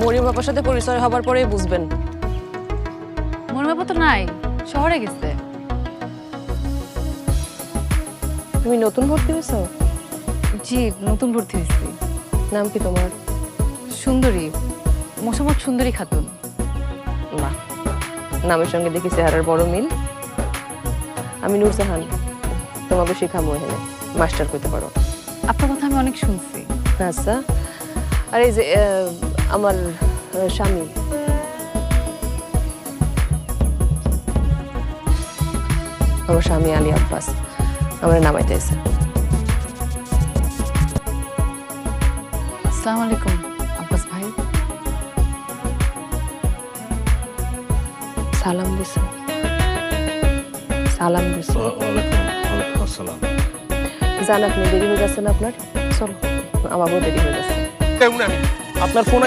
মরিয়ম বাবার সাথে পরিচয় হবার পরেই বুঝবেন। মনে বাবা তো নাই শহরে গেছে। তুমি নতুন ভর্তি হয়েছো? জি নতুন ভর্তি হয়েছি। নাম কি তোমার? সুন্দরী মোসাম্মদ সুন্দরী খাতুন। বাহ নামের সঙ্গে দেখি চেহারার বড় মিল। আমি নূরজাহান তোমাকে শেখাবো এখানে মাস্টার করতে পারো। আপনার কথা আমি অনেক শুনছি। আচ্ছা আর এই যে আমার স্বামী। আমার স্বামী আলী আব্বাস আমার নামাইতেছে আসসালামু আলাইকুম আব্বাস ভাই। সালাম দিছে। সালাম দিছে। জান আপনি দেরি হয়ে গেছে না আপনার? চলো আমাকেও দেরি হয়ে গেছে। আপনার ফোন